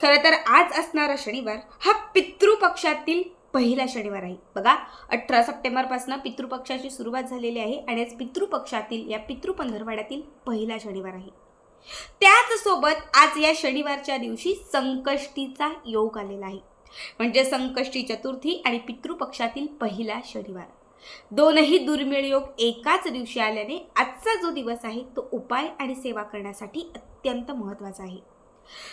खरं तर आज असणारा शनिवार हा पितृपक्षातील पहिला शनिवार आहे. बघा अठरा सप्टेंबरपासून पितृपक्षाची सुरुवात झालेली आहे आणि आज पितृपक्षातील या पितृपंधरवाड्यातील पहिला शनिवार आहे. त्याचसोबत आज या शनिवारच्या दिवशी संकष्टीचा योग आलेला आहे. म्हणजे संकष्टी चतुर्थी आणि पितृपक्षातील पहिला शनिवार. दोनही दुर्मिळ योग एकाच दिवशी आल्याने आजचा जो दिवस आहे तो उपाय आणि सेवा करण्यासाठी अत्यंत महत्त्वाचा आहे.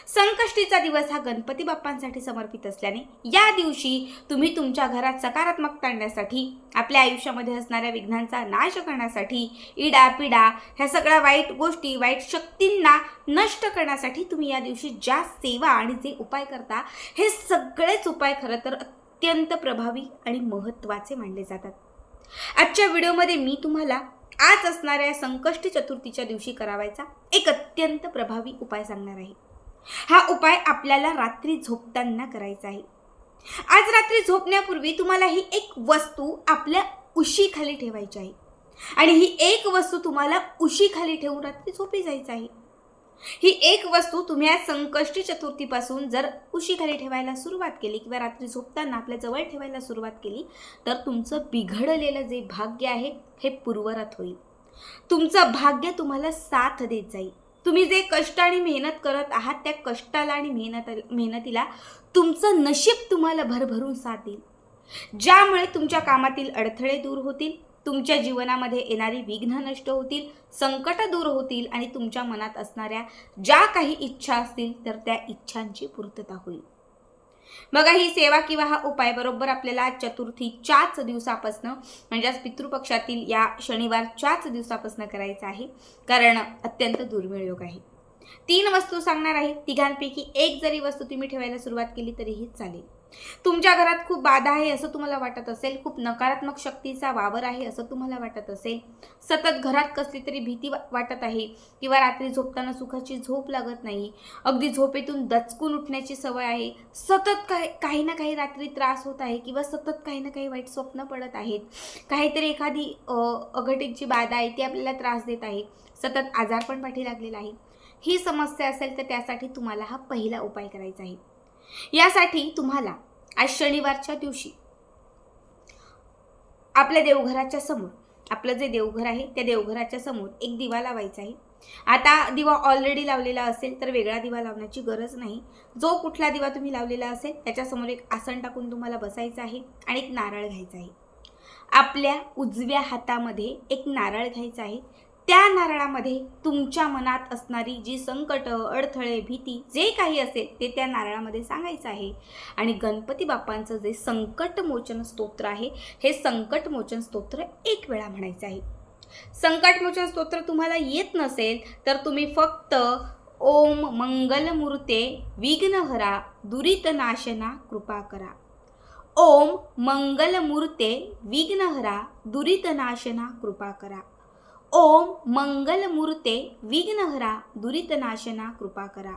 संकष्टीचा दिवस हा गणपती बाप्पांसाठी समर्पित असल्याने या दिवशी तुम्ही तुमच्या घरात सकारात्मकता आणण्यासाठी आपल्या आयुष्यामध्ये असणाऱ्या विघ्नांचा नाश करण्यासाठी इडा पिडा ह्या सगळ्या वाईट गोष्टी वाईट शक्तींना नष्ट करण्यासाठी तुम्ही या दिवशी ज्या सेवा आणि जे उपाय करता हे सगळेच उपाय खरं तर अत्यंत प्रभावी आणि महत्त्वाचे मानले जातात. आजच्या व्हिडिओमध्ये मी तुम्हाला आज असणाऱ्या संकष्टी चतुर्थीच्या दिवशी करावायचा एक अत्यंत प्रभावी उपाय सांगणार आहे. हा उपाय आपल्याला रात्री झोपताना करायचा आहे. आज रात्री झोपण्यापूर्वी तुम्हाला ही एक वस्तू आपल्या उशीखाली ठेवायची आहे. आणि ही एक वस्तू तुम्हाला उशीखाली ठेवून रात्री झोपी जायचं आहे. ही एक वस्तू तुम्ही आज संकष्टी चतुर्थीपासून जर उशीखाली ठेवायला सुरुवात केली किंवा रात्री झोपताना आपल्या जवळ ठेवायला सुरुवात केली तर तुमचं बिघडलेलं जे भाग्य आहे हे पूर्वरत होईल. तुमचं भाग्य तुम्हाला साथ देत जाईल. तुम्ही जे कष्ट आणि मेहनत करत आहात त्या कष्टाला आणि मेहनत मेहनतीला तुमचं नशीब तुम्हाला भरभरून साथ देईल. ज्यामुळे तुमच्या कामातील अडथळे दूर होतील तुमच्या जीवनामध्ये येणारी विघ्न नष्ट होतील संकट दूर होतील आणि तुमच्या मनात असणाऱ्या ज्या काही इच्छा असतील तर त्या इच्छांची पूर्तता होईल. बघा ही सेवा किंवा हा उपाय बरोबर आपल्याला चतुर्थीच्याच दिवसापासनं म्हणजे आज पितृपक्षातील या शनिवारच्याच दिवसापासनं करायचं आहे. कारण अत्यंत दुर्मिळ योग आहे. तीन वस्तू सांगणार आहे. तिघांपैकी एक जरी वस्तू तुम्ही ठेवायला सुरुवात केली तरीही चालेल. तुमच्या घरात खूप बाधा आहे असं तुम्हाला वाटत असेल खूप नकारात्मक शक्तीचा वावर आहे असं तुम्हाला वाटत असेल सतत घरात कसली तरी भीती वा- वाटत आहे किंवा रात्री झोपताना सुखाची झोप लागत नाही अगदी झोपेतून दचकून उठण्याची सवय आहे सतत काही काही ना काही रात्री त्रास होत आहे किंवा सतत काही ना काही वाईट स्वप्न पडत आहेत काहीतरी एखादी अ, अघटित जी बाधा आहे ती आपल्याला त्रास देत आहे सतत आजारपण पाठी लागलेला आहे. ही समस्या असेल तर त्यासाठी तुम्हाला हा पहिला उपाय करायचा आहे. यासाठी तुम्हाला आज शनिवारच्या दिवशी आपल्या देवघराच्या समोर आपलं जे देवघर आहे त्या देवघराच्या समोर एक दिवा लावायचा आहे. आता दिवा ऑलरेडी लावलेला असेल तर वेगळा दिवा लावण्याची गरज नाही. जो कुठला दिवा तुम्ही लावलेला असेल त्याच्यासमोर एक आसन टाकून तुम्हाला बसायचं आहे आणि एक नारळ घ्यायचा आहे. आपल्या उजव्या हातामध्ये एक नारळ घ्यायचा आहे. त्या नारळामध्ये तुमच्या मनात असणारी जी संकट अडथळे भीती जे काही असेल ते त्या नारळामध्ये सांगायचं आहे. आणि गणपती बाप्पांचं जे संकटमोचन स्तोत्र आहे हे संकटमोचन स्तोत्र एक वेळा म्हणायचं आहे. संकटमोचन स्तोत्र तुम्हाला येत नसेल तर तुम्ही फक्त ओम मंगलमूर्ते विघ्नहरा दुरितनाशना कृपा करा. ओम मंगलमूर्ते विघ्नहरा दुरितनाशना कृपा करा. ओम मंगलमूर्ते विघ्नहरा दुरितनाशना कृपा करा.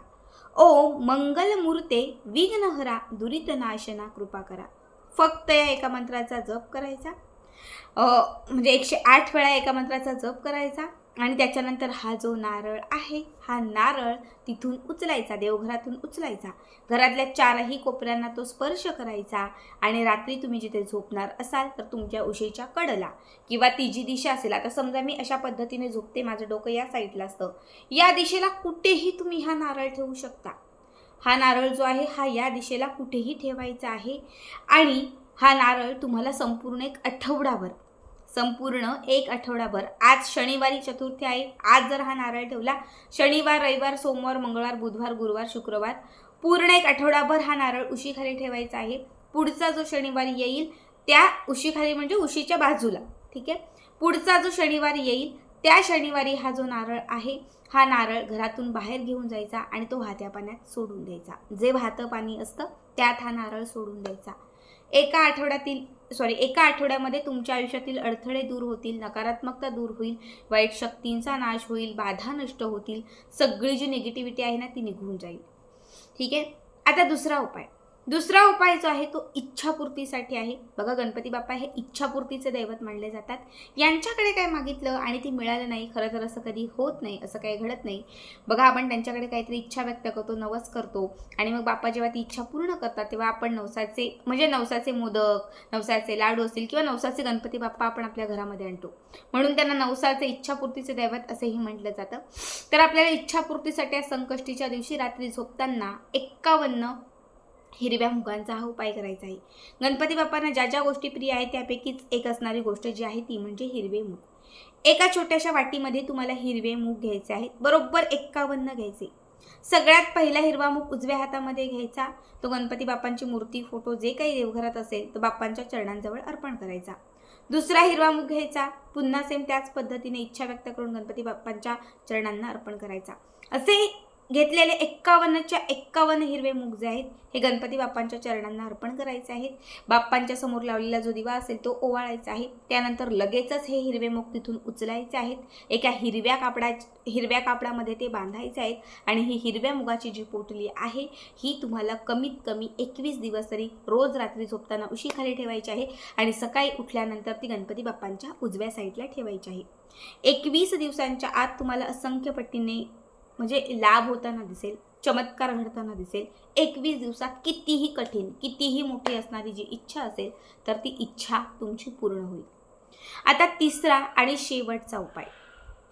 ओम मंगलमूर्ते विघ्नहरा दुरितनाशना कृपा करा. फक्त या एका मंत्राचा जप करायचा. म्हणजे एकशे आठ वेळा एका मंत्राचा जप करायचा. आणि त्याच्यानंतर हा जो नारळ आहे हा नारळ तिथून उचलायचा देवघरातून उचलायचा. घरातल्या चारही कोपऱ्यांना तो स्पर्श करायचा आणि रात्री तुम्ही जिथे झोपणार असाल तर तुमच्या उशीच्या कडला किंवा ती जी दिशा असेल आता समजा मी अशा पद्धतीने झोपते माझं डोकं या साईडला असतं. या दिशेला कुठेही तुम्ही हा नारळ ठेवू शकता. हा नारळ जो आहे हा या दिशेला कुठेही ठेवायचा आहे आणि हा नारळ तुम्हाला संपूर्ण एक आठवडाभर संपूर्ण एक आठवडाभर. आज शनिवारी चतुर्थी आहे. आज जर हा नारळ ठेवला शनिवार रविवार सोमवार मंगळवार बुधवार गुरुवार शुक्रवार पूर्ण एक आठवडाभर हा नारळ उशीखाली ठेवायचा आहे. पुढचा जो शनिवारी येईल त्या उशीखाली म्हणजे उशीच्या बाजूला. ठीक आहे? पुढचा जो शनिवार येईल त्या शनिवारी हा जो नारळ आहे हा नारळ घरातून बाहेर घेऊन जायचा आणि तो वाहत्या पाण्यात सोडून द्यायचा. जे वाहतं पाणी असतं त्यात हा नारळ सोडून द्यायचा. एका आठवड्यातील सॉरी एका आठवड्यामध्ये तुमच्या आयुष्यातील अडथळे दूर होतील नकारात्मकता दूर होईल वाईट शक्तींचा नाश होईल बाधा नष्ट होतील सगळी जी निगेटिव्हिटी आहे ना ती निघून जाईल. ठीक आहे? आता दुसरा उपाय. दुसरा उपाय जो आहे तो इच्छापूर्तीसाठी आहे. बघा गणपती बाप्पा हे इच्छापूर्तीचे दैवत मानले जातात. यांच्याकडे काय मागितलं आणि ती मिळालं नाही खरं तर असं कधी होत नाही असं काही घडत नाही. बघा आपण त्यांच्याकडे काहीतरी इच्छा व्यक्त करतो नवस करतो आणि मग बाप्पा जेव्हा ती इच्छा पूर्ण करतात तेव्हा आपण नवसाचे म्हणजे नवसाचे मोदक नवसाचे लाडू असतील किंवा नवसाचे गणपती बाप्पा आपण आपल्या घरामध्ये आणतो. म्हणून त्यांना नवसाचे इच्छापूर्तीचे दैवत असेही म्हटलं जातं. तर आपल्याला इच्छापूर्तीसाठी या संकष्टीच्या दिवशी रात्री झोपताना एक्कावन्न हिरव्या मुगांचा हा उपाय करायचा आहे. गणपती बाप्पांना ज्या ज्या गोष्टी प्रिय आहेत त्यापैकीच एक असणारी गोष्ट जी आहे ती म्हणजे हिरवे मूग. एका छोट्याशा वाटीमध्ये तुम्हाला हिरवे मूग घ्यायचे आहेत. बरोबर एक्कावन्न घ्यायचे. सगळ्यात पहिला हिरवा मूग उजव्या हातामध्ये घ्यायचा. तो गणपती बाप्पांची मूर्ती फोटो जे काही देवघरात असेल तो बाप्पांच्या चरणांजवळ अर्पण करायचा. दुसरा हिरवा मूग घ्यायचा. पुन्हा सेम त्याच पद्धतीने इच्छा व्यक्त करून गणपती बाप्पांच्या चरणांना अर्पण करायचा. असे घेतलेले एक्कावन्नच्या एक्कावन्न हिरवे मूग जे आहेत हे गणपती बाप्पांच्या चरणांना अर्पण करायचे आहेत. बाप्पांच्या समोर लावलेला जो दिवा असेल तो ओवाळायचा आहे. त्यानंतर लगेचच हे हिरवे मुग तिथून उचलायचे आहेत. एका हिरव्या कापडा हिरव्या कापडामध्ये ते बांधायचे आहेत आणि ही हिरव्या मुगाची जी पोटली आहे ही तुम्हाला कमीत कमी एकवीस दिवस तरी रोज रात्री झोपताना उशीखाली ठेवायची आहे आणि सकाळी उठल्यानंतर ती गणपती बाप्पांच्या उजव्या साईडला ठेवायची आहे. एकवीस दिवसांच्या आत तुम्हाला असंख्य पट्टीने म्हणजे लाभ होताना दिसेल चमत्कार घडताना दिसेल. एकवीस दिवसात कितीही कठीण कितीही मोठी असणारी जी इच्छा असेल तर ती इच्छा तुमची पूर्ण होईल. आता तिसरा आणि शेवटचा उपाय.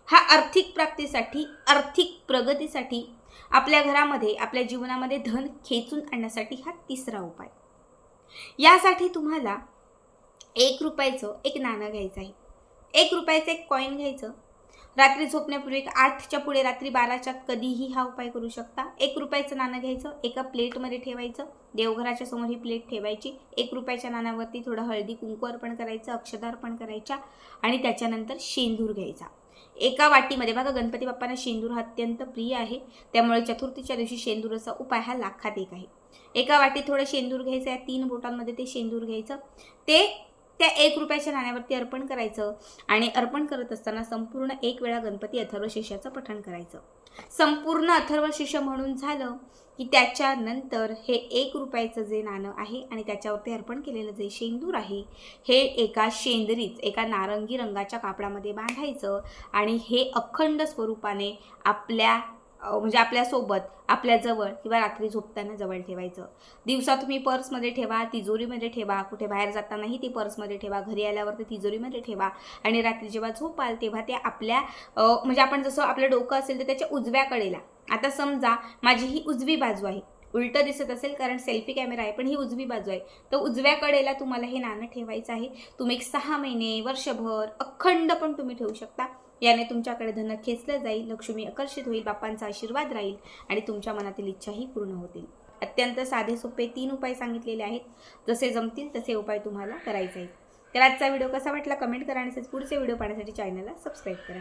हा आर्थिक प्राप्तीसाठी आर्थिक प्रगतीसाठी आपल्या घरामध्ये आपल्या जीवनामध्ये धन खेचून आणण्यासाठी हा तिसरा उपाय. यासाठी तुम्हाला एक रुपयाचं एक नाणं घ्यायचं आहे. एक रुपयाचं एक कॉईन घ्यायचं. रात्री झोपण्यापूर्वी एक आठच्या पुढे रात्री बाराच्या कधीही हा उपाय करू शकता. एक रुपयाचं नाणं घ्यायचं एका प्लेटमध्ये ठेवायचं. देवघराच्या समोर ही प्लेट ठेवायची. एक रुपयाच्या नाण्यावरती थोडं हळदी कुंकू अर्पण करायचं अक्षदा अर्पण करायच्या आणि त्याच्यानंतर शेंदूर घ्यायचा. एका वाटीमध्ये बघा गणपती बाप्पांना शेंदूर हा अत्यंत प्रिय आहे. त्यामुळे चतुर्थीच्या दिवशी शेंदूरचा उपाय हा लाखात एक आहे. एका वाटीत थोडं शेंदूर घ्यायचं या तीन बोटांमध्ये ते शेंदूर घ्यायचं. ते त्या एक रुपयाच्या नाण्यावरती अर्पण करायचं आणि अर्पण करत असताना संपूर्ण एक वेळा गणपती अथर्वशिष्याचं पठण करायचं. संपूर्ण अथर्वशिष्य म्हणून झालं की त्याच्यानंतर हे एक रुपयाचं जे नाणं आहे आणि त्याच्यावरती अर्पण केलेलं जे शेंदूर आहे हे एका शेंदरीच एका नारंगी रंगाच्या कापडामध्ये बांधायचं आणि हे अखंड स्वरूपाने आपल्या म्हणजे आपल्यासोबत आपल्याजवळ किंवा रात्री झोपताना जवळ ठेवायचं. दिवसा तुम्ही पर्समध्ये ठेवा तिजोरीमध्ये ठेवा कुठे बाहेर जातानाही ते पर्समध्ये ठेवा घरी आल्यावर ते तिजोरीमध्ये ठेवा आणि रात्री जेव्हा झोपाल तेव्हा ते आपल्या म्हणजे आपण जसं आपलं डोकं असेल तर त्याच्या उजव्या कडेला. आता समजा माझी ही उजवी बाजू आहे. उलटं दिसत असेल कारण सेल्फी कॅमेरा आहे पण ही उजवी बाजू आहे. तर उजव्या कडेला तुम्हाला हे नाणं ठेवायचं आहे. तुम्ही एक सहा महिने वर्षभर अखंड पण तुम्ही ठेवू शकता. याने तुमच्याकडे धन खेचलं जाईल लक्ष्मी आकर्षित होईल बाप्पांचा आशीर्वाद राहील आणि तुमच्या मनातील इच्छाही पूर्ण होतील. अत्यंत साधे सोपे तीन उपाय सांगितलेले आहेत. जसे जमतील तसे उपाय तुम्हाला करायचे आहेत. तर आजचा व्हिडिओ कसा वाटला? कमेंट करा आणि पुढचे व्हिडिओ पाहण्यासाठी चॅनलला सबस्क्राईब करा.